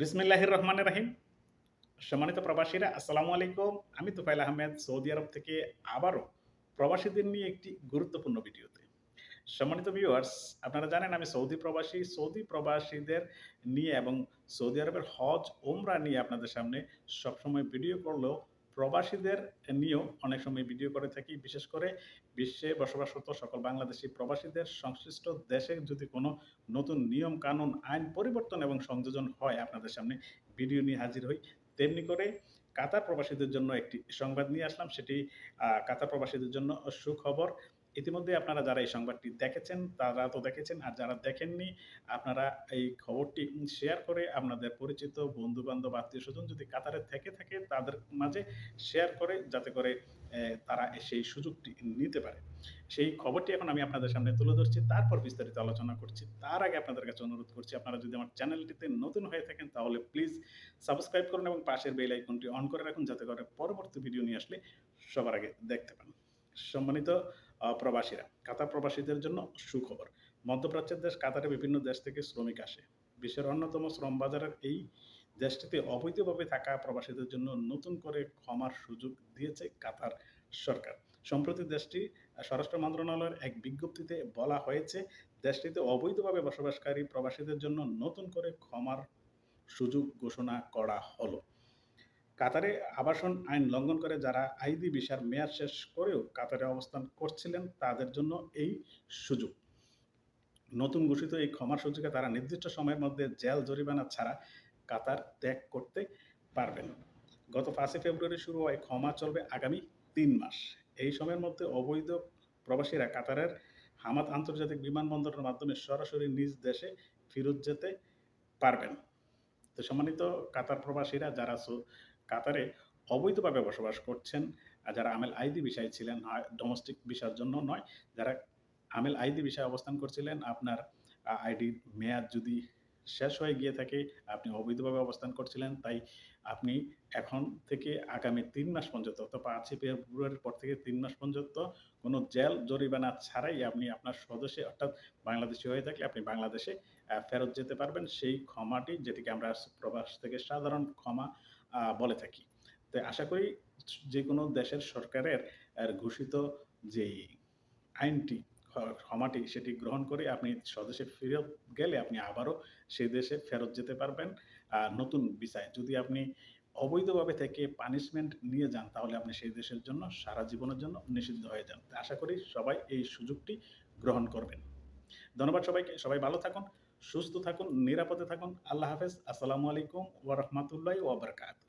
বিসমিল্লাহির রহমানের রাহিম। সম্মানিত প্রবাসীরা, আসসালামু আলাইকুম। আমি তুফাইল আহমেদ, সৌদি আরব থেকে আবারও প্রবাসীদের নিয়ে একটি গুরুত্বপূর্ণ ভিডিওতে। সম্মানিত ভিউয়ার্স আপনারা জানেন আমি সৌদি প্রবাসী। সৌদি প্রবাসীদের নিয়ে এবং সৌদি আরবের হজ ওমরা নিয়ে আপনাদের সামনে সবসময় ভিডিও করলেও প্রবাসীদের নিয়েও অনেক সময় ভিডিও করে থাকি। বিশেষ করে বিশ্বে বসবাসরত সকল বাংলাদেশি প্রবাসীদের সংশ্লিষ্ট দেশে যদি কোনো নতুন নিয়ম, কানুন, আইন পরিবর্তন এবং সংযোজন হয় আপনাদের সামনে ভিডিও নিয়ে হাজির হই, তেমনি করে কাতার প্রবাসীদের জন্য একটি সংবাদ নিয়ে আসলাম। সেটি কাতার প্রবাসীদের জন্য সুখবর। ইতিমধ্যে আপনারা যারা এই সংবাদটি দেখেছেন, তারা তো দেখেছেন। আর যারা দেখেননি, আপনারা এই খবরটি শেয়ার করে আপনাদের পরিচিত বন্ধু বান্ধব আত্মীয় স্বজন যদি কাতারে থেকে থাকে, তাদের মাঝে শেয়ার করে, যাতে করে তারা সেই সুযোগটি নিতে পারে। সেই খবরটি এখন আমি আপনাদের সামনে তুলে ধরছি। তারপর বিস্তারিত আলোচনা করছি। তার আগে আপনাদের কাছে অনুরোধ করছি, আপনারা যদি আমার চ্যানেলটিতে নতুন হয়ে থাকেন, তাহলে প্লিজ সাবস্ক্রাইব করুন এবং পাশের বেল আইকনটি অন করে রাখুন, যাতে করে পরবর্তী ভিডিও নিয়ে আসলে সবার আগে দেখতে পান। সম্মানিত প্রবাসীরা। কাতার প্রবাসীদের জন্য সুখবর। মধ্যপ্রাচ্যের দেশ কাতারে বিভিন্ন দেশ থেকে শ্রমিক আসে। বিশ্বের অন্যতম শ্রম বাজারের এই দেশটিতে অবৈধভাবে থাকা প্রবাসীদের জন্য নতুন করে ক্ষমার সুযোগ দিয়েছে কাতার সরকার। সম্প্রতি দেশটি স্বরাষ্ট্র মন্ত্রণালয়ের এক বিজ্ঞপ্তিতে বলা হয়েছে, দেশটিতে অবৈধভাবে বসবাসকারী প্রবাসীদের জন্য নতুন করে ক্ষমার সুযোগ ঘোষণা করা হলো। কাতারে আবাসন আইন লঙ্ঘন করে যারা আইডি ভিসার মেয়াদ শেষ করেও কাতারে অবস্থান করছিলেন, তাদের জন্য এই সুযোগ। নতুন ঘোষিত এই ক্ষমার সুযোগে তারা নির্দিষ্ট সময়ের মধ্যে জেল, জরিমানা ছাড়া কাতার ত্যাগ করতে পারবেন। গত পাঁচই ফেব্রুয়ারি শুরু হয় ক্ষমা চলবে আগামী তিন মাস। এই সময়ের মধ্যে অবৈধ প্রবাসীরা কাতারের হামাদ আন্তর্জাতিক বিমানবন্দরের মাধ্যমে সরাসরি নিজ দেশে ফেরত যেতে পারবেন। তো সম্মানিত কাতার প্রবাসীরা, যারা কাতারে অবৈধভাবে বসবাস করছেন। যারা আমেল আইদি বিষয় ছিলেন ডোমেস্টিক বিষয়ের জন্য নয়, যারা আমেল আইদি বিষয়ে অবস্থান করছিলেন, আপনার আইডি মেয়াদ যদি শেষ হয়ে গিয়ে থাকে, আপনি অবৈধভাবে অবস্থান করছিলেন, তাই আপনি এখন থেকে আগামী তিন মাস পর্যন্ত, অর্থাৎ পাঁচই ফেব্রুয়ারির পর থেকে তিন মাস পর্যন্ত কোনো জেল, জরিমানা ছাড়াই আপনি আপনার স্বদেশে, অর্থাৎ বাংলাদেশি হয়ে থাকলে আপনি বাংলাদেশে ফেরত যেতে পারবেন। সেই ক্ষমাটি, যেটিকে আমরা প্রবাস থেকে সাধারণ ক্ষমা বলে থাকি। তো আশা করি যে কোনো দেশের সরকারের ঘোষিত যে আইনটি ক্ষমাটি সেটি গ্রহণ করে আপনি স্বদেশে ফেরত গেলে আপনি আবারও সেই দেশে ফেরত যেতে পারবেন। আর নতুন বিষয়, যদি আপনি অবৈধভাবে থেকে পানিশমেন্ট নিয়ে যান, তাহলে আপনি সেই দেশের জন্য, সারা জীবনের জন্য নিষিদ্ধ হয়ে যান। আশা করি সবাই এই সুযোগটি গ্রহণ করবেন। ধন্যবাদ সবাইকে, সবাই ভালো থাকুন, সুস্থ থাকুন, নিরাপদে থাকুন। আল্লাহ হাফেজ। আসসালামু আলাইকুম ওয়া রাহমাতুল্লাহি ওয়া বারাকাতুহু।